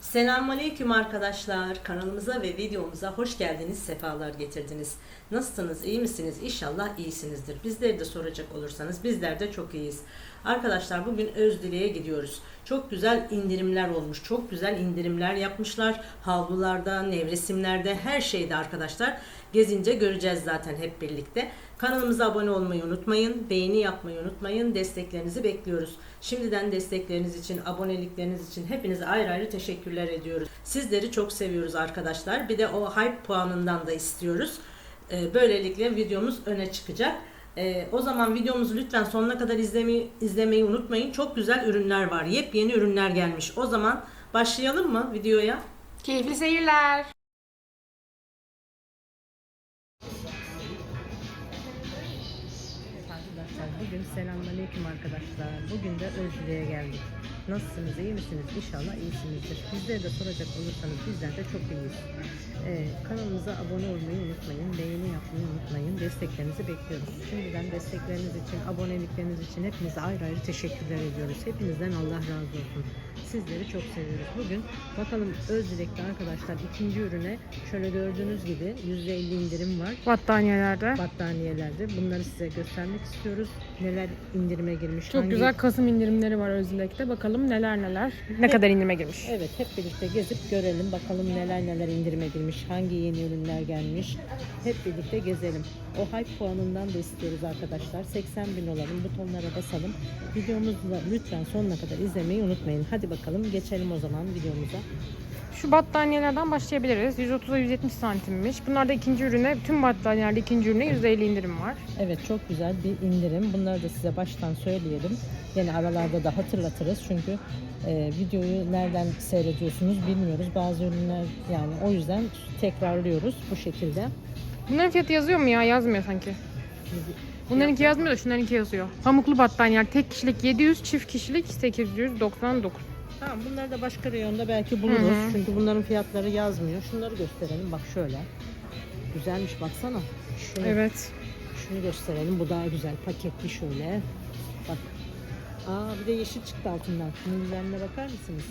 Selamünaleyküm arkadaşlar. Kanalımıza ve videomuza hoş geldiniz, sefalar getirdiniz. Nasılsınız, iyi misiniz? İnşallah iyisinizdir. Bizleri de soracak olursanız bizler de çok iyiyiz. Arkadaşlar bugün Özdile'ye gidiyoruz. Çok güzel indirimler olmuş. Çok güzel indirimler yapmışlar. Havlularda, nevresimlerde, her şeyde arkadaşlar. Gezince göreceğiz zaten hep birlikte. Kanalımıza abone olmayı unutmayın. Beğeni yapmayı unutmayın. Desteklerinizi bekliyoruz. Şimdiden destekleriniz için, abonelikleriniz için hepinize ayrı ayrı teşekkürler ediyoruz. Sizleri çok seviyoruz arkadaşlar. Bir de o hype puanından da istiyoruz. Ee, Böylelikle videomuz öne çıkacak. Ee, o zaman videomuzu lütfen sonuna kadar izlemeyi, izlemeyi unutmayın. Çok güzel ürünler var. Yepyeni ürünler gelmiş. O zaman başlayalım mı videoya? Keyifli seyirler. Arkadaşlar bugün selamünaleyküm arkadaşlar. Bugün de Özlü'ye geldik. Nasılsınız, iyi misiniz? İnşallah iyisinizdir. Bizleri de soracak olursanız bizler de çok iyiyiz. Ee, kanalımıza abone olmayı unutmayın, beğeni yapmayı unutmayın. Desteklerinizi bekliyoruz. Şimdiden destekleriniz için, abonelikleriniz için hepinize ayrı ayrı teşekkürler ediyoruz. Hepinizden Allah razı olsun. Sizleri çok seviyoruz. Bugün bakalım Özdilek'te arkadaşlar ikinci ürüne şöyle gördüğünüz gibi %50 indirim var Battaniyelerde. battaniyelerde. Bunları size göstermek istiyoruz. Neler indirime girmiş. Çok hangi- güzel Kasım indirimleri var Özdilek'te. Bakalım neler neler. Ne kadar indirime girmiş. Evet hep birlikte gezip görelim. Bakalım neler neler indirime girmiş. Hangi yeni ürünler gelmiş. Hep birlikte gezelim. O hype puanından da istiyoruz arkadaşlar. 80 bin olalım. Butonlara basalım. Videomuzu da lütfen sonuna kadar izlemeyi unutmayın. Hadi bakalım geçelim o zaman videomuza. Şu battaniyelerden başlayabiliriz. 130'a 170 santimmiş. Bunlarda ikinci ürüne, tüm battaniyelerde ikinci ürüne %50 indirim var. Evet çok güzel bir indirim. Bunları da size baştan söyleyelim. Yine aralarda da hatırlatırız. Çünkü e, videoyu nereden seyrediyorsunuz bilmiyoruz. Bazı ürünler yani o yüzden tekrarlıyoruz bu şekilde. Bunların fiyatı yazıyor mu ya? Yazmıyor sanki. Bunlarınki yazmıyor da şunlarınki yazıyor. Pamuklu battaniyeler tek kişilik 700, çift kişilik 899. Tamam bunları da başka reyonda belki buluruz. Hı hı. Çünkü bunların fiyatları yazmıyor. Şunları gösterelim. Bak şöyle. Güzelmiş baksana. Şunu, Evet. şunu gösterelim. Bu daha güzel. Paketli şöyle. Bak. Aa bir de yeşil çıktı altından. Şunun güzelliğine bakar mısınız?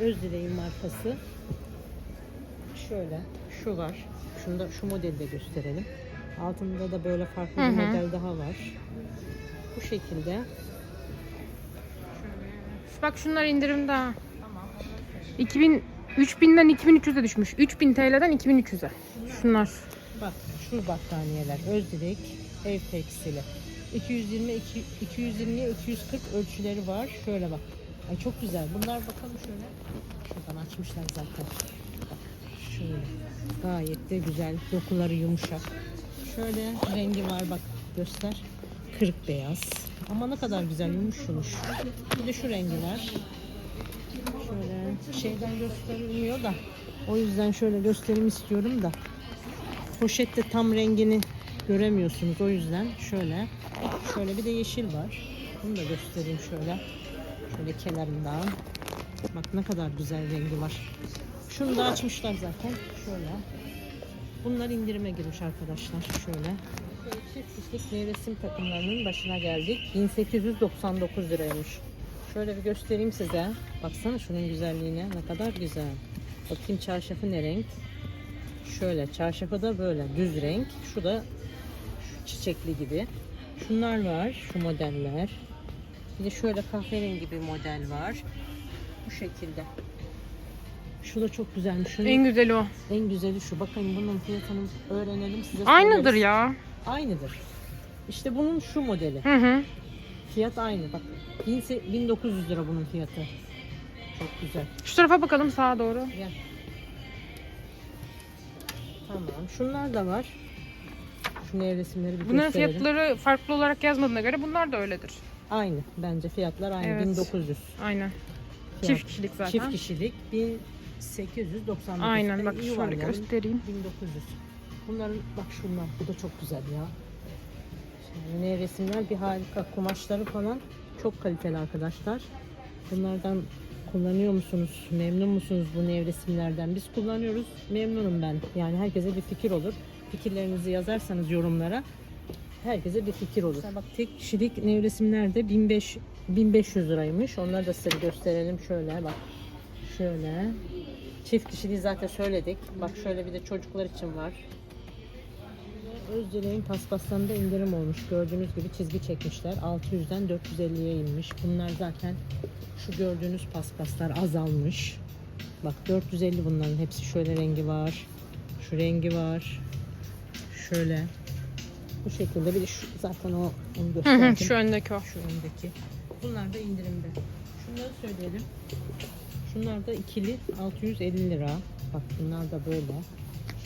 Özdileğin markası. Şöyle. Şu var. Şunu da şu modeli de gösterelim. Altında da böyle farklı Hı bir model daha var. Bu şekilde. Bak şunlar indirimde ha. 2000 3000'den 2300'e düşmüş. 3000 TL'den 2300'e. Şunlar. Bak şu battaniyeler Özdilek ev tekstili. 220 iki- 220'ye 240 ölçüleri var. Şöyle bak. Ay çok güzel. Bunlar bakalım şöyle. Şuradan açmışlar zaten. Şöyle. Gayet de güzel. Dokuları yumuşak. Şöyle rengi var bak göster. Kırık beyaz. Ama ne kadar güzel yumuş. Bir de şu rengi var. Şöyle şeyden gösterilmiyor da. O yüzden şöyle göstereyim istiyorum da. Poşette tam rengini göremiyorsunuz o yüzden şöyle şöyle bir de yeşil var. Bunu da göstereyim şöyle. Şöyle kenarından. Bak ne kadar güzel rengi var. Şunu da açmışlar zaten. Şöyle. Bunlar indirime girmiş arkadaşlar. Şöyle. Çift kişilik nevresim takımlarının başına geldik. 1899 liraymış. Şöyle bir göstereyim size. Baksana şunun güzelliğine. Ne kadar güzel. Bakayım çarşafı ne renk? Şöyle çarşafı da böyle düz renk. Şu da şu çiçekli gibi. Şunlar var. Şu modeller. Bir de şöyle kahverengi bir model var. Bu şekilde. Şu da çok güzelmiş. Şunun En en, güzeli o. güzeli şu. Bakın bunun fiyatını öğrenelim size. Aynıdır söyleriz. ya. Aynıdır. İşte bunun şu modeli. Hı hı. Fiyat aynı. Bak 1000 1900 lira bunun fiyatı. Çok güzel. Şu tarafa bakalım sağa doğru. Gel. Tamam. Şunlar da var. Şu nevresimleri bir Bunların gösterelim. fiyatları farklı olarak yazmadığına göre bunlar da öyledir. Aynı. Bence fiyatlar aynı. Evet. 1900. Aynen. Fiyat. Çift kişilik zaten. Çift kişilik 1899. Aynen bak şöyle göstereyim. 1900. Bunların bak şunlar. Bu da çok güzel ya. Şimdi nevresimler bir harika. Kumaşları falan çok kaliteli arkadaşlar. Bunlardan kullanıyor musunuz? Memnun musunuz bu nevresimlerden? Biz kullanıyoruz. Memnunum ben. Yani herkese bir fikir olur. Fikirlerinizi yazarsanız yorumlara herkese bir fikir olur. Bak tek kişilik nevresimler de 1500 1500 liraymış. Onları da size gösterelim şöyle bak. Şöyle. Çift kişiliği zaten söyledik. Bak şöyle bir de çocuklar için var. Özdileğin paspaslarında indirim olmuş. Gördüğünüz gibi çizgi çekmişler. 600'den 450'ye inmiş. Bunlar zaten şu gördüğünüz paspaslar azalmış. Bak 450 bunların hepsi şöyle rengi var. Şu rengi var. Şöyle. Bu şekilde bir de şu, zaten o onu gösterdim. Şu öndeki o. Şu öndeki. Bunlar da indirimde. Şunları söyleyelim. Şunlar da ikili 650 lira. Bak bunlar da böyle.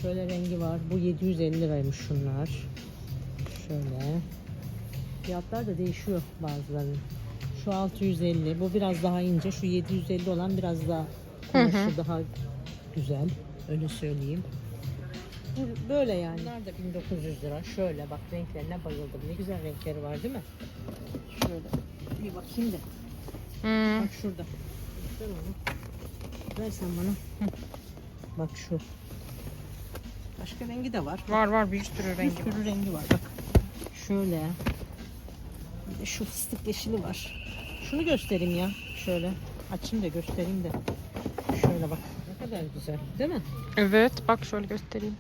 Şöyle rengi var. Bu 750 liraymış şunlar. Şöyle. Fiyatlar da değişiyor bazılarının. Şu 650. Bu biraz daha ince. Şu 750 olan biraz daha kumaşı daha güzel. Öyle söyleyeyim. Bu- Böyle yani. Bunlar da 1900 lira. Şöyle bak renklerine bayıldım. Ne güzel renkleri var değil mi? Şöyle bir bakayım da. Hmm. Bak şurada. Ver onu. Ver sen bana. Hı. Bak şu. Başka rengi de var. Var var bir sürü Bir rengi var. sürü rengi var bak. Şöyle. Bir de şu fıstık yeşili var. Şunu göstereyim ya. Şöyle. Açayım da göstereyim de. Şöyle bak. Ne kadar güzel. Değil mi? Evet bak şöyle göstereyim.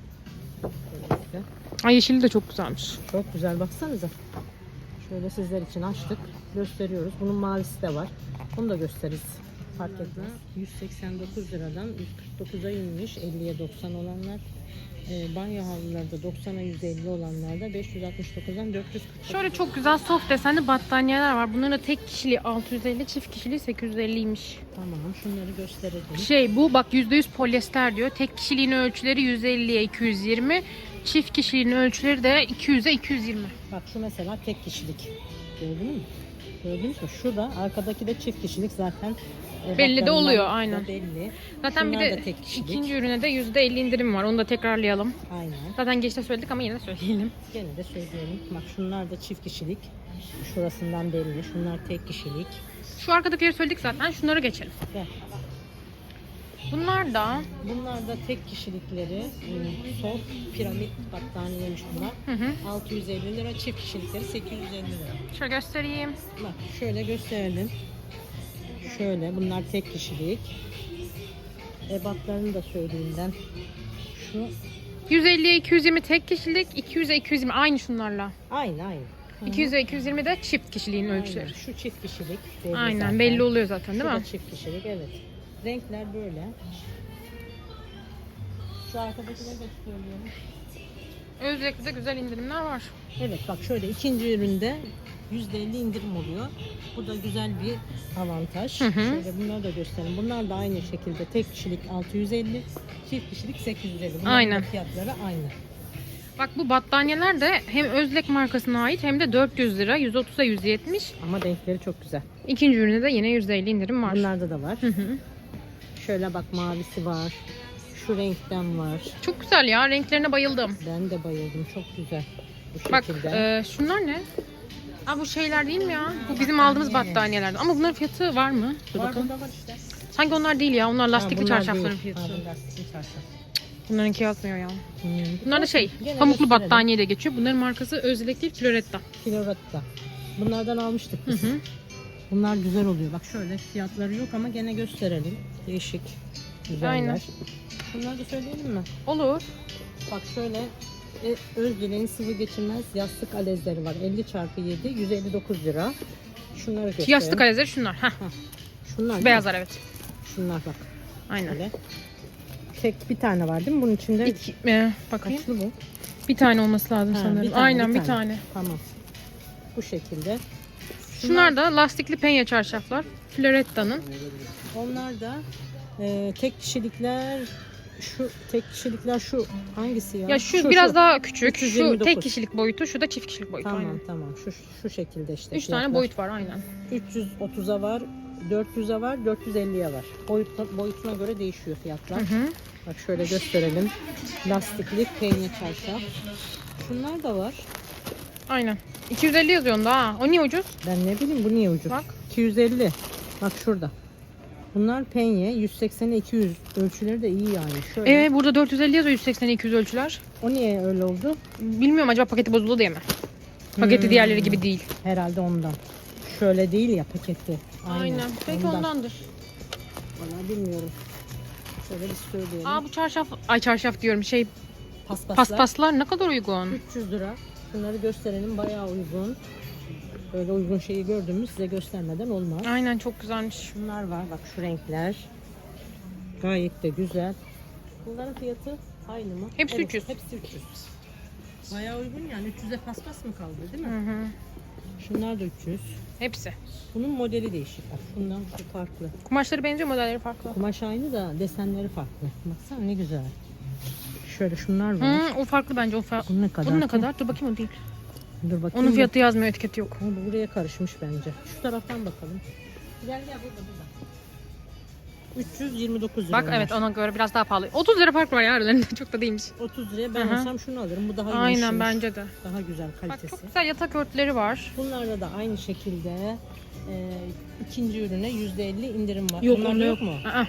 Şöyle. Ay yeşili de çok güzelmiş. Çok güzel baksanıza. Şöyle sizler için açtık. Gösteriyoruz. Bunun mavisi de var. Onu da gösteririz. Fark etmez. 189 liradan 149'a inmiş. 50'ye 90 olanlar. E, banyo havluları da 90'a 150 olanlar da 569'dan 440. Şöyle çok güzel soft desenli battaniyeler var. Bunların da tek kişiliği 650, çift kişiliği 850'ymiş. Tamam şunları gösterelim. Şey bu bak %100 polyester diyor. Tek kişiliğin ölçüleri 150'ye 220. Çift kişiliğin ölçüleri de 200'e 220. Bak şu mesela tek kişilik. Gördün mü? Gördünüz mü? Şu da arkadaki de çift kişilik zaten. e, Belli de oluyor, aynen. Belli. Zaten Şunlar bir de tek kişilik. ikinci ürüne de %50 indirim var. Onu da tekrarlayalım. Aynen. Zaten geçte söyledik ama yine de söyleyelim. Gene de söyleyelim. Bak şunlar da çift kişilik. Şurasından belli. Şunlar tek kişilik. Şu arkadakileri söyledik zaten. Şunları geçelim. Gel. Bunlar da Bunlar da tek kişilikleri. hmm, Soft piramit battaniyemiş bunlar. hı hı. 650 lira. Çift kişilikleri 850 lira. Şöyle göstereyim. Bak şöyle gösterelim. Şöyle bunlar tek kişilik. Ebatlarını da söyleyeyim ben. Şu 150'ye 220 tek kişilik, 200'e 220 aynı şunlarla. aynı aynı. Hı hı. 200'e 220 de çift kişiliğin Aynen. ölçüleri. Şu çift kişilik. belli Aynen zaten. belli oluyor zaten değil Şu mi? da çift kişilik evet. Renkler böyle. Şu arkadakileri de söylüyorum. Özellikle de güzel indirimler var. Evet bak şöyle ikinci üründe %50 indirim oluyor. Bu da güzel bir avantaj. Hı hı. Şöyle bunları da göstereyim. Bunlar da aynı şekilde tek kişilik 650, çift kişilik 850. Bunların Aynen. fiyatları aynı. Bak bu battaniyeler de hem Özlek markasına ait hem de 400 lira, 130'a 170. Ama renkleri çok güzel. İkinci ürüne de yine %50 indirim var. Bunlarda da var. Hı hı. Şöyle bak mavisi var. Şu renkten var. Çok güzel ya. Renklerine bayıldım. Ben de bayıldım. Çok güzel. Bu Bak şekilde. e, şunlar ne? Aa, bu şeyler değil mi ya? Bu bizim aldığımız battaniyelerden. Ama bunların fiyatı var mı? Dur var bakalım. burada var işte. Sanki onlar değil ya. Onlar Ha, lastikli bunlar çarşafların değil. fiyatı. Ha, bu lastikli çarşaf. Bunlarınki yazmıyor ya. Hmm. Bunlar da şey, Gene pamuklu gösterelim. battaniye de geçiyor. Bunların markası Özlek değil, Floretta. Floratta. Bunlardan almıştık Hı biz. hı. Bunlar güzel oluyor. Bak şöyle fiyatları yok ama gene gösterelim. Değişik. Güzeller. Aynen. Bunları da söyleyelim mi? Olur. Bak şöyle e, Özdileğin sıvı geçirmez yastık alezleri var. 50 çarpı 7 159 lira. Şunları gösterelim. Yastık alezleri şunlar. Heh, Şunlar beyazlar evet. Şunlar bak. Aynen. Böyle. Tek bir tane var değil mi? Bunun içinde İki, e, bakayım. kaçlı bu? Bir tane olması lazım Ha, sanırım. bir tane, Aynen bir bir tane. tane. Tamam. Bu şekilde. Şunlar da lastikli penye çarşaflar. Floretta'nın. Onlar da e, tek kişilikler şu tek kişilikler şu hangisi ya? Ya şu, biraz daha küçük. Şu 329. tek kişilik boyutu, şu da çift kişilik boyutu. Tamam Aynen. tamam şu şu şekilde işte. Üç tane fiyatlar. boyut var aynen. 330'a var, 400'e var, 450'ye var. Boyut, boyutuna göre değişiyor fiyatlar. Hı hı. Bak şöyle gösterelim. Lastikli penye çarşaf. Şunlar da var. Aynen. 250 yazıyor onda ha. O niye ucuz? Ben ne bileyim bu niye ucuz? Bak. 250. Bak şurada. Bunlar penye 180'e 200 ölçüleri de iyi yani. Şöyle. Ee burada 450 yazıyor 180 200 ölçüler. O niye öyle oldu? Bilmiyorum acaba paketi bozuldu diye mi? Paketi Hmm. diğerleri gibi değil. Herhalde ondan. Şöyle değil ya paketi. Aynen. Belki ondan. ondandır. Vallahi bilmiyorum. Şöyle bir söyleyelim. Aa bu çarşaf, ay çarşaf diyorum şey Paspaslar. paspaslar ne kadar uygun. 300 lira. Şunları gösterelim bayağı uygun. Böyle uygun şeyi gördüğümüz size göstermeden olmaz. Aynen çok güzelmiş. Şunlar var bak şu renkler. Gayet de güzel. Bunların fiyatı aynı mı? Hepsi Evet, 300. Hepsi 300. Bayağı uygun yani 300'e paspas mı kaldı değil mi? Hı hı. Şunlar da 300. Hepsi. Bunun modeli değişik bak. Bundan şu farklı. Kumaşları benziyor modelleri farklı. Kumaş aynı da desenleri farklı. Baksana ne güzel. Şöyle şunlar var. Hı, o farklı bence o farklı. Bu ne kadar? Bunun ne kadar? Dur bakayım o değil. Dur bakayım. Onun fiyatı yazmıyor etiketi yok. Ha, bu buraya karışmış bence. Şu taraftan bakalım. Gel gel burada burada. 329 lira. Bak onlar. evet ona göre biraz daha pahalı. 30 lira fark var ya aralarında çok da değilmiş. 30 liraya ben Hı hı. olsam şunu alırım. Bu daha Aynen yumuşamış. bence de. Daha güzel Bak kalitesi. çok güzel yatak örtüleri var. Bunlarda da aynı şekilde e, ikinci ürüne %50 indirim var. Yok Bunlarda onda yok yok. mu? Aa,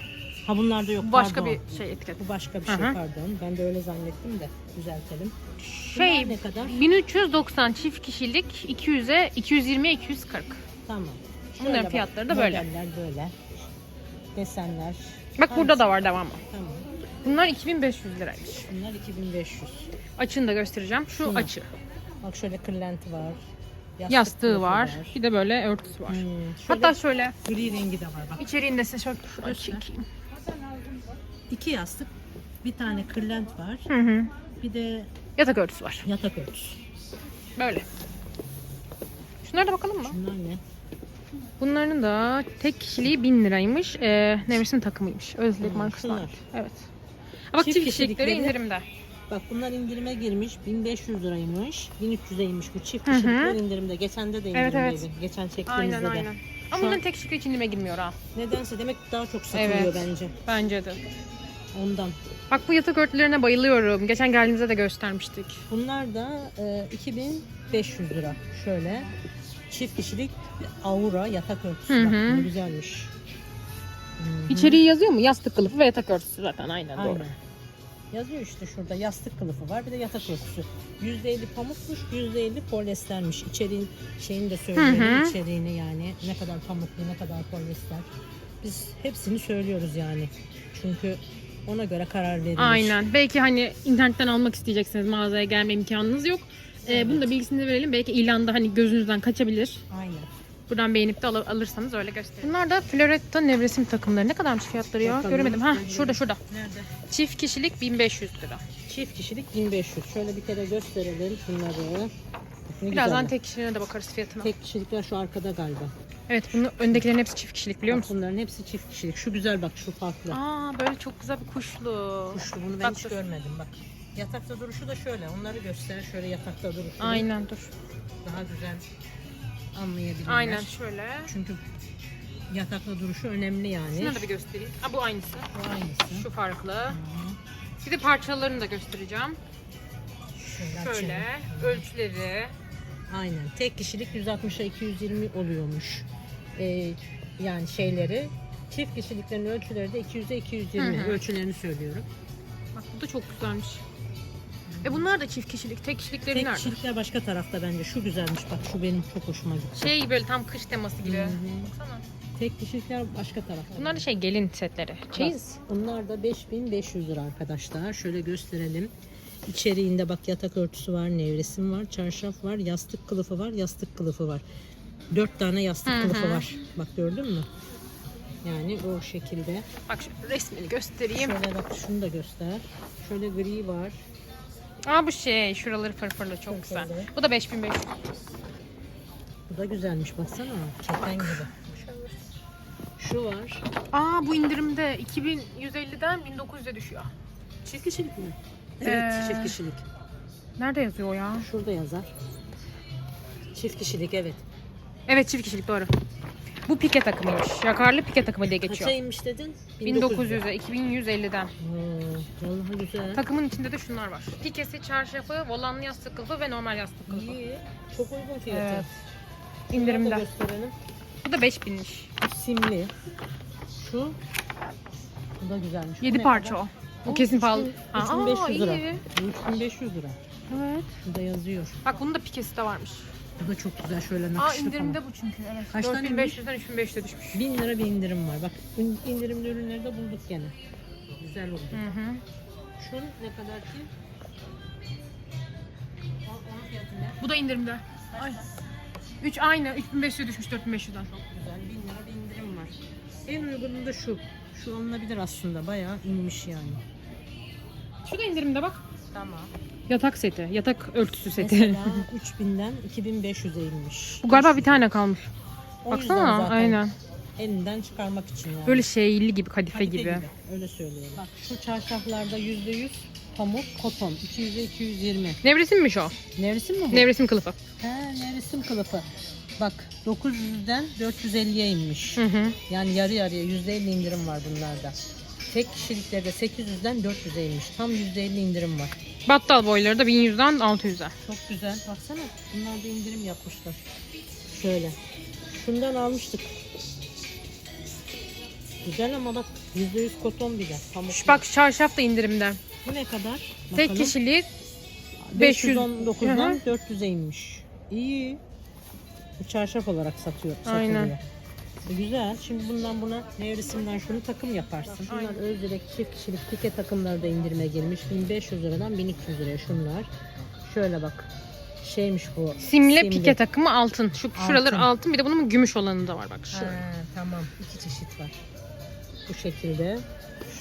Ha bunlarda yok. bu başka pardon. bir şey etiket. Bu başka bir Hı şey pardon. Ben de öyle zannettim de düzeltelim. Şey Bunlar ne kadar? 1390 çift kişilik 200'e 220'ye 240. Tamam. Bunların Şöyle bak, fiyatları da böyle. Modeller böyle. Desenler. Bak burada da var devamı. Tamam. Bunlar 2500 liraymış. Bunlar 2500. Açını da göstereceğim. Şu Şunu. açı. Bak şöyle kırlenti var. Yastık Yastığı kılıfı var. Bir de böyle örtüsü var. Hmm, şöyle Hatta şöyle gri rengi de var bak. içeriğinde size şöyle şöyle çekeyim. İki yastık, bir tane kırlent var. Hı hı. Bir de Yatak örtüsü var. yatak örtüsü. Böyle. Şunlara da bakalım mı? Bunlar ne? Bunların da tek kişiliği 1000 liraymış. Ee, nevresim takımıymış. Özlük Hmm, markası şunlar. var. Evet. Ha, Bak Çift çift, kişilikleri indirimde. Bak bunlar indirime girmiş. 1500 liraymış. 1300'eymiş bu çift kişilikler indirimde. Geçen de de Evet, indirimdeydi. evet. Geçen çektiğimizde Aynen de. aynen. Ama Şu an- bunların tek kişilik indirime girmiyor ha. Nedense demek daha çok satılıyor Evet. bence. Bence de. Ondan. Bak bu yatak örtülerine bayılıyorum. Geçen geldiğimizde de göstermiştik. Bunlar da e, 2500 lira. Şöyle çift kişilik aura yatak örtüsü. Hı Bak hı. ne güzelmiş. Hı hı. İçeriği yazıyor mu? Yastık kılıfı ve yatak örtüsü zaten aynen, doğru. Aynen. Yazıyor işte şurada yastık kılıfı var bir de yatak örtüsü. %50 pamukmuş, %50 polyestermiş. İçeriğin şeyini de hı. içeriğini yani ne kadar pamuklu ne kadar polyester. Biz hepsini söylüyoruz yani. Çünkü ona göre karar verilir. Aynen. Belki hani internetten almak isteyeceksiniz mağazaya gelme imkanınız yok. Ee, Evet. Bunu da bilgisini verelim. Belki ilanda hani gözünüzden kaçabilir. Aynen. Buradan beğenip de al- alırsanız öyle gösterin. Bunlar da Floretta nevresim takımları. Ne kadarmış fiyatları ya? Bakalım. Göremedim. Ha şurada şurada. Nerede? Çift kişilik 1500 lira. Çift kişilik 1500. Şöyle bir kere gösterelim şunları. Ne Birazdan güzeller. tek kişiliğine de bakarız fiyatına. tek kişilikler şu arkada galiba. Evet bunun öndekilerin hepsi çift kişilik biliyor Bak musun? bunların hepsi çift kişilik. Şu güzel bak şu farklı. Aa böyle çok güzel bir kuşlu. Kuşlu bunu ben hiç görmedim bak. Yatakta duruşu da şöyle. Onları göster. Şöyle yatakta duruşu. Aynen dur. Daha güzel anlayabilirler. Aynen şöyle. Çünkü yatakta duruşu önemli yani. Şunu da bir göstereyim. Aa, bu aynısı. Bu aynısı. Şu farklı. Hı. Bir de parçalarını da göstereceğim. Şöyle, Şöyle açalım. ölçüleri. Aynen. Tek kişilik 160'a 220 oluyormuş. Ee, yani şeyleri. Çift kişiliklerin ölçüleri de 200'e 220 Hı hı. ölçülerini söylüyorum. Bak bu da çok güzelmiş. E bunlar da çift kişilik. Tek kişilikleri Tek nerede? kişilikler başka tarafta bence. Şu güzelmiş bak şu benim çok hoşuma gitti. Şey böyle tam kış teması gibi. Hı hı. Baksana. Tek kişilikler başka tarafta. Bunlar da şey gelin setleri. Çeyiz. Bunlar da 5500 lira arkadaşlar. Şöyle gösterelim. İçeriğinde bak yatak örtüsü var, nevresim var, çarşaf var, yastık kılıfı var, yastık kılıfı var. Dört tane yastık Hı hı. kılıfı var. Bak gördün mü? Yani o şekilde. Bak şu resmini göstereyim. Şöyle bak şunu da göster. Şöyle gri var. Aa bu şey şuraları fırfırlı çok Çok güzel. Bu da 5500. Bu da güzelmiş baksana. Keten gibi. Şu var. Aa bu indirimde 2150'den 1900'e düşüyor. Çift kişilik mi? Evet, Ee, çift kişilik. Nerede yazıyor o ya? Şurada yazar. Çift kişilik evet. Evet çift kişilik doğru. Bu pike takımıymış. Yakarlı pike takımı diye geçiyor. Kaça inmiş dedin? 1900'e 2150'den. Hmm, vallahi güzel. Takımın içinde de şunlar var. Pikesi, çarşafı, volanlı yastık kılıfı ve normal yastık kılıfı. İyi. Çok uygun fiyatı. Evet. Da İndirimde. Bu da 5000'miş. Bu simli. Şu. Bu da güzelmiş. Bu 7 ne parça kadar? o. O kesin pahalı. üç bin- Aa, 3500 lira. iyi. Bu 3500 lira. Evet. Burada yazıyor. Bak bunun da pikesi de varmış. Bu da çok güzel şöyle Aa nakışlı indirimde falan. bu çünkü evet. Kaç tane 4500'den 3500'e düşmüş. 1000 lira bir indirim var. Bak in- indirimli ürünleri de bulduk gene. Güzel oldu. Hı hı. Şunun ne kadar ki? O- Onun fiyatı ne? Bu da indirimde. Ay. 3 aynı 3500'e düşmüş 4500'den. Çok güzel. 1000 lira bir indirim var. En uygunu da şu. Şu alınabilir aslında. Bayağı inmiş yani. Şu da indirimde bak. Tamam. Yatak seti, yatak örtüsü seti. Mesela 3000'den 2500'e inmiş. Bu galiba bir tane kalmış. O Baksana zaten aynen. Elinden çıkarmak için yani. Böyle şeyli gibi kadife, Kadife gibi. Öyle söyleyelim. Bak şu çarşaflarda %100 pamuk, koton. 200'e 220. Nevresimmiş o. Nevresim mi bu? Nevresim kılıfı. He, nevresim kılıfı. Bak 900'den 450'ye inmiş. Hı hı. Yani yarı yarıya %50 indirim var bunlarda. Tek kişiliklerde 800'den 400'e inmiş. Tam %50 indirim var. Battal boyları da 1100'den 600'e. Çok güzel. Baksana. Bunlarda indirim yapmışlar. Şöyle. Şundan almıştık. Güzel ama bak %100 koton bir de. Pamuk. Şu bak çarşaf da indirimde. Bu ne kadar? Tek Bakalım. kişilik 500. 519'dan Hı 400'e inmiş. İyi. Bu çarşaf olarak satıyor. Aynen. satılıyor. Güzel. Şimdi bundan buna nevresimden şunu takım yaparsın. Şunlar Aynen. Özdilek çift kişilik pike takımları da indirime girmiş. 1500 liradan 1200 liraya şunlar. Şöyle bak. Şeymiş bu. Simle pike takımı altın. Şu şuraları Altın. altın. Bir de bunun gümüş olanı da var bak. Şu. Tamam. İki çeşit var. Bu şekilde.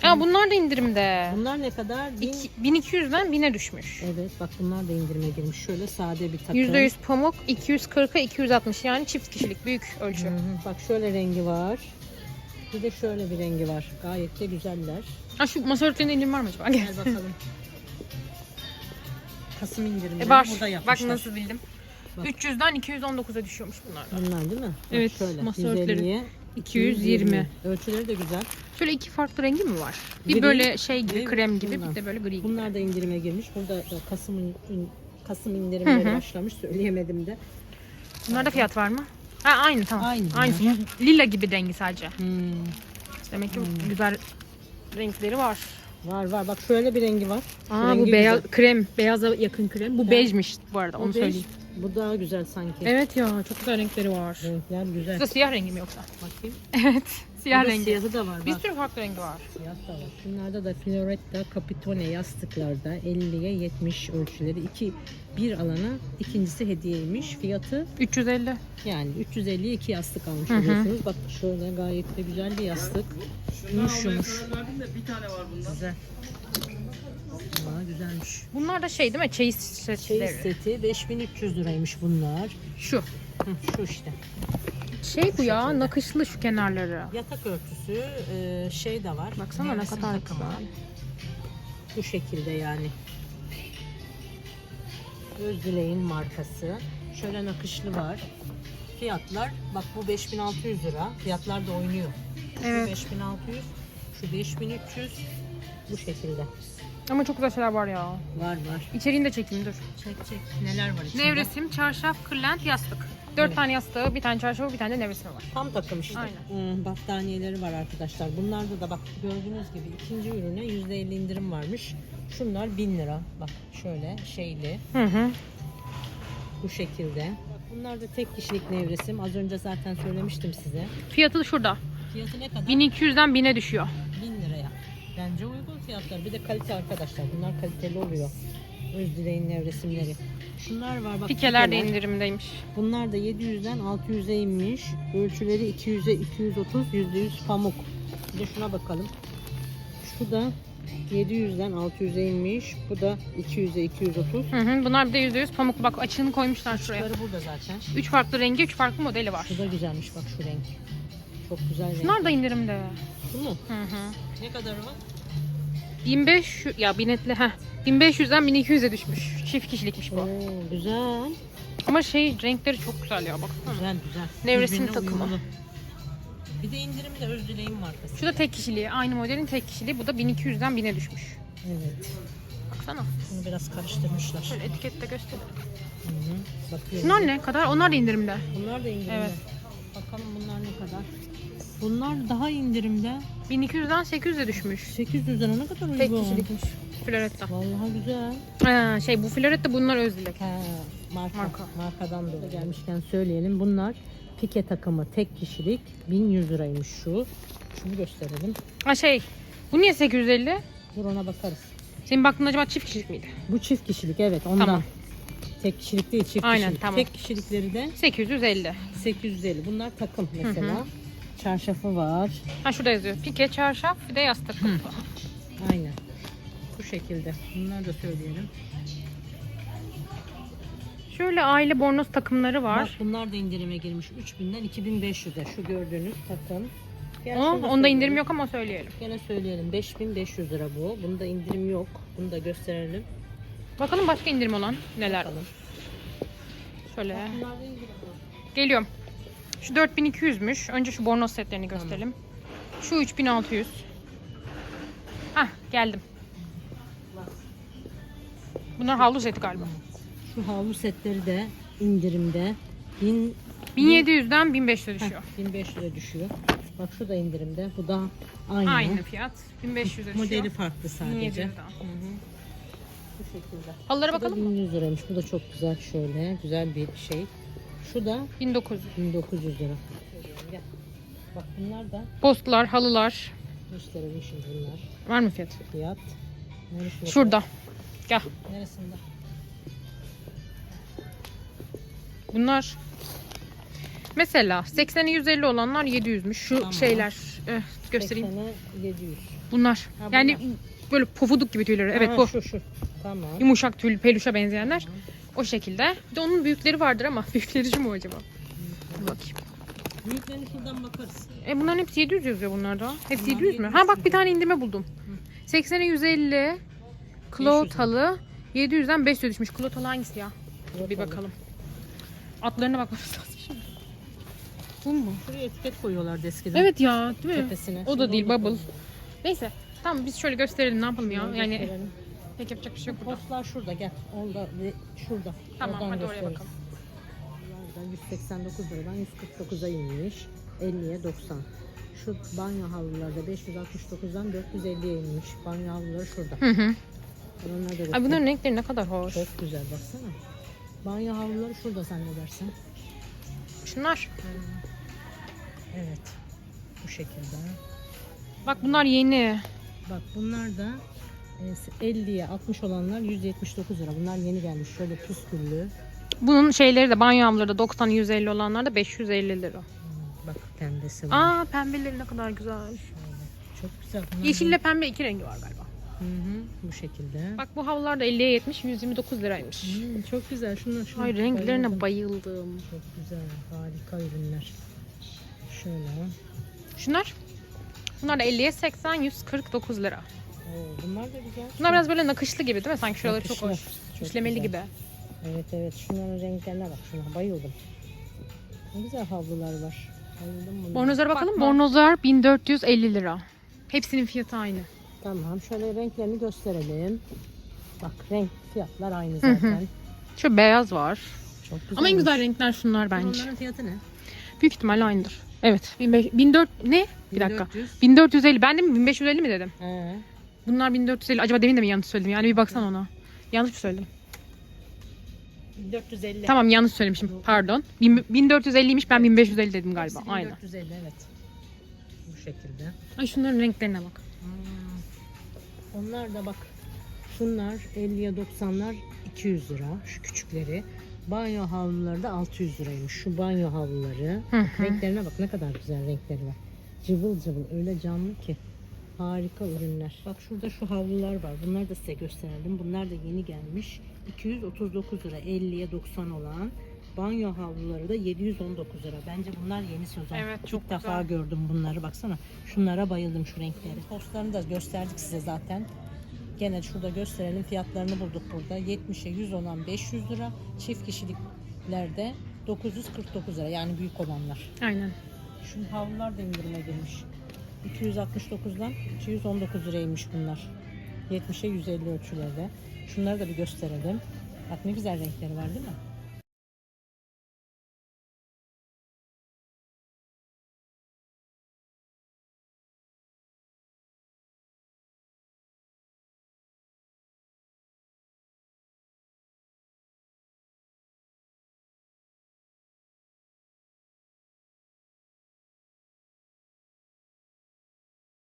Aa bunlar da indirimde. Bunlar ne kadar? Bin... İki- 1200'den 1000'e düşmüş. Evet bak bunlar da indirime girmiş. Şöyle sade bir takım. %100 pamuk 240'a 260 yani çift kişilik büyük ölçü. Hı hı. Bak şöyle rengi var. Bir de şöyle bir rengi var. Gayet de güzeller. Ha şu masa örtülerinde indirim var mı acaba? Gel bakalım. Kasım indirimleri E var. burada Bak yapmışlar. nasıl bildim. Bak. 300'den 219'a düşüyormuş bunlar da. Bunlar değil mi? Bak Evet, Şöyle. masa örtüleri. 150'ye 220. Ölçüleri de güzel. Şöyle iki farklı rengi mi var? Bir Gri böyle şey gibi krem gibi bundan. bir de böyle gri gibi. Bunlar da indirime girmiş. Burada da Kasım'ın Kasım indirimleri Hı hı. başlamış. Söyleyemedim de. Bunlarda fiyat var mı? Ha aynı tamam. Aynı Aynısı. Lila gibi rengi sadece. Hmm. Demek ki güzel renkleri var. Var var. Bak şöyle bir rengi var. Aa rengi bu beyaz güzel. krem, beyaza yakın krem. Bu Ben- bejmiş bu arada onu bej, söyleyeyim. Bu daha güzel sanki. Evet ya çok güzel renkleri var. Renkler güzel. Bu da siyah rengi mi yoksa? Bakayım. Evet. Siyah Burada rengi. Siyahı da var. Bir Bak. sürü farklı rengi var. Siyah da var. Şunlarda da Floretta Capitone yastıklarda 50'ye 70 ölçüleri. iki bir alana ikincisi hediyeymiş. Fiyatı 350. yani 350'ye iki yastık almış Hı hı. oluyorsunuz. Bak şöyle gayet de güzel bir yastık. Yumuş yumuş. bir tane var bunda. Güzel. Güzelmiş. Bunlar da şey değil mi? Çeyiz Çeyiz setleri. seti 5300 liraymış bunlar. Şu. Hı, şu işte. Şey bu ya şekilde. nakışlı şu kenarları. Yatak örtüsü e, şey de var. Baksana ne kadar güzel. Bu şekilde yani. Özdileğin markası. Şöyle nakışlı var. Fiyatlar bak bu 5600 lira. Fiyatlar da oynuyor. Evet. Şu 5600, şu 5300 bu şekilde. Ama çok güzel şeyler var ya. Var var. İçeriğini de çekeyim dur. Çek çek. Neler var içinde? Nevresim, çarşaf, kırlent, yastık. Dört Evet. tane yastığı, bir tane çarşafı, bir tane de nevresimi var. Tam takım işte. Aynen. Hı, battaniyeleri var arkadaşlar. Bunlarda da bak gördüğünüz gibi ikinci ürüne %50 indirim varmış. Şunlar 1000 lira. Bak şöyle şeyli. Hı hı. Bu şekilde. Bak bunlar da tek kişilik nevresim. Az önce zaten söylemiştim size. Fiyatı şurada. Fiyatı ne kadar? 1200'den 1000'e düşüyor. 1000 liraya. Bence uygun fiyatlar. Bir de kalite arkadaşlar. Bunlar kaliteli oluyor. Özdileğin nevresimleri. Şunlar var bak. Pikeler de indirimdeymiş. Bunlar da 700'den 600'e inmiş. Ölçüleri 200'e 230, %100 pamuk. Bir de şuna bakalım. Şu da 700'den 600'e inmiş. Bu da 200'e 230. Hı hı. Bunlar bir de %100 pamuk. Bak açığını koymuşlar şuraya. Şunları burada zaten. Üç farklı rengi, üç farklı modeli var. Şu da güzelmiş bak şu renk. Çok güzel renk. Bunlar da indirimde. Şu mu? Hı hı. Ne kadar var? 1500 ya binetli heh. 1500'den 1200'e düşmüş. Çift kişilikmiş bu. Oo, güzel. Ama şey renkleri çok güzel ya baksana. Güzel güzel. Nevresim Birbirine takımı. uyumlu. Bir de indirim de Özdileğin markası. Şu da tek kişiliği. Aynı modelin tek kişiliği. Bu da 1200'den 1000'e düşmüş. Evet. Baksana. Bunu biraz karıştırmışlar. Şöyle etikette gösterelim. Hı hı. Bakıyorum. Şunlar ne kadar? Onlar da indirimde. Bunlar da indirimde. Evet. Bakalım bunlar ne kadar. Bunlar daha indirimde. 1200'den 800'e düşmüş. 800 lira ne kadar uygun. Tek kişilikmiş. Floretta. Vallahi güzel. Ee, şey bu Floretta bunlar öz dilek. He. marka, Marka. markadan dolayı gelmişken söyleyelim. Bunlar pike takımı tek kişilik 1100 liraymış şu. Şunu gösterelim. Ha şey. Bu niye 850? Dur ona bakarız. Senin baktığın acaba çift kişilik miydi? Bu çift kişilik evet ondan. Tamam. Tek kişilik değil çift Aynen, kişilik. tamam. Tek kişilikleri de 850. 850. Bunlar takım mesela. Çarşafı var. Ha şurada yazıyor. Pike, çarşaf, bir de yastık. Aynen. Bu şekilde. Bunları da söyleyelim. Şöyle aile bornoz takımları Bak var. bunlar da indirime girmiş. 3000'den 2500'e şu gördüğünüz takım. Şunu da onda indirim yok ama söyleyelim. Gene söyleyelim 5500 lira bu. Bunda indirim yok. Bunu da gösterelim. Bakalım başka indirim olan neler. Bakalım. Şöyle. Bunlarda indirim var. Geliyorum. Şu 4200'müş. Önce şu bornoz setlerini gösterelim. Şu 3600. Hah geldim. Bunlar havlu seti galiba. Şu havlu setleri de indirimde. 1000 1700'den 1500'e Heh, düşüyor. 1500'e düşüyor. Bak şu da indirimde. Bu da aynı. Aynı fiyat. 1500'e düşüyor. Modeli farklı sadece. 1700'den. Bu şekilde. Halılara bakalım mı? 1100 liraymış. Bu da çok güzel şöyle. Güzel bir şey. Şu da 1900. 1900 lira. Gel. Bak bunlar da Postlar, halılar. gösterelim şimdi bunlar. Var mı fiyat? Fiyat. Neresinde? Şurada. Gel. Neresinde? Bunlar mesela 80'e 150 olanlar 700'müş. Şu Tamam. şeyler eh, göstereyim. 80'e 700. Bunlar. Ha, Yani bunlar. böyle pofuduk gibi tüyleri. Evet Ha, bu. Şu şu. Tamam. Yumuşak tüylü peluşa benzeyenler. O şekilde. Bir de onun büyükleri vardır ama büyükleri şu mu acaba? Dur bakayım. Büyüklerini şuradan bakarız. E bunların hepsi 700 yazıyor bunlarda. Hepsi Bunlar 700 mü? 700 Ha bak bir tane indirme buldum. 80'e 150 Cloth 500 halı 700'den 500'e düşmüş. Cloth halı hangisi ya? Bir Bakalım. bakalım. Atlarına bakmamız lazım şimdi. Bu mu? Şuraya etiket koyuyorlardı eskiden. Evet ya değil mi? Tepesine. O da Şimdi değil bubble. Neyse. Tamam biz şöyle gösterelim ne yapalım ya. Yani gösterelim. Pek yapacak bir şey yok burada. Postlar şurada gel. Orada ve şurada. Tamam Oradan hadi oraya bakalım. Bunlardan 189 liradan 149'a inmiş. 50'ye 90. Şu banyo havlularda 569'dan 450'ye inmiş. Banyo havluları şurada. Hı hı. Onları da Ay bunların renkleri ne kadar hoş. Çok güzel baksana. Banyo havluları şurada zannedersin. Şunlar. Evet. Bu şekilde. Bak bunlar yeni. Bak bunlar da 50'ye 60 olanlar 179 lira. Bunlar yeni gelmiş. Şöyle püsküllü. Bunun şeyleri de banyo havluları da 90 150 olanlar da 550 lira. Bak pembesi var. Aa pembeleri ne kadar güzel. Şöyle. Çok güzel. Bunlar Yeşille pembe iki rengi var galiba. Hı hı. Bu şekilde. Bak bu havlular da 50'ye 70 129 liraymış. Hmm, çok güzel. Şunlar, şunlar. Ay renklerine Bayıldım. bayıldım. Çok güzel. Harika ürünler. Şöyle. Şunlar? Bunlar da 50'ye 80 149 lira. Oo, bunlar da güzel. Bunlar biraz böyle nakışlı gibi değil mi? Sanki şuraları çok hoş. Çok İşlemeli güzel. gibi. Evet evet. Şunların renklerine bak. Şuna bayıldım. Ne güzel havlular var. Bayıldım bunlara. Bornozlara bakalım. Bakma. Bornozlar 1450 lira. Hepsinin fiyatı aynı. Tamam. Şöyle renklerini gösterelim. Bak renk fiyatlar aynı zaten. Şu beyaz var. Çok güzel. Ama en güzel renkler şunlar bence. Onların fiyatı ne? Büyük ihtimalle aynıdır. Evet. 1400 ne? Bir dakika. 1400. 1450. Ben de mi 1550 mi dedim? He. Bunlar 1450. Acaba demin de mi yanlış söyledim? Yani bir baksana ona. Yanlış mı söyledim? 450. Tamam yanlış söylemişim. Pardon. Bin- 1450'ymiş ben 1550 dedim galiba. Hepsi Aynen. 1450 evet. Bu şekilde. Ay şunların renklerine bak. Hmm. Onlar da bak. Şunlar 50'ye 90'lar 200 lira. Şu küçükleri. Banyo havluları da 600 liraymış. Şu banyo havluları. Hı hı. Renklerine bak ne kadar güzel renkleri var. Cıvıl cıvıl öyle canlı ki. Harika ürünler. Bak şurada şu havlular var. Bunları da size gösterelim. Bunlar da yeni gelmiş. 239 lira 50'ye 90 olan. Banyo havluları da 719 lira. Bence bunlar yeni sezon. Evet, çok İlk defa güzel. gördüm bunları. Baksana. Şunlara bayıldım şu renkleri. Postlarını da gösterdik size zaten. Gene şurada gösterelim. Fiyatlarını bulduk burada. 70'e 100 olan 500 lira. Çift kişiliklerde 949 lira. Yani büyük olanlar. Aynen. Şu havlular da indirime girmiş. 269'dan 219 liraymış bunlar. 70'e 150 ölçülerde. Şunları da bir gösterelim. Bak ne güzel renkleri var değil mi?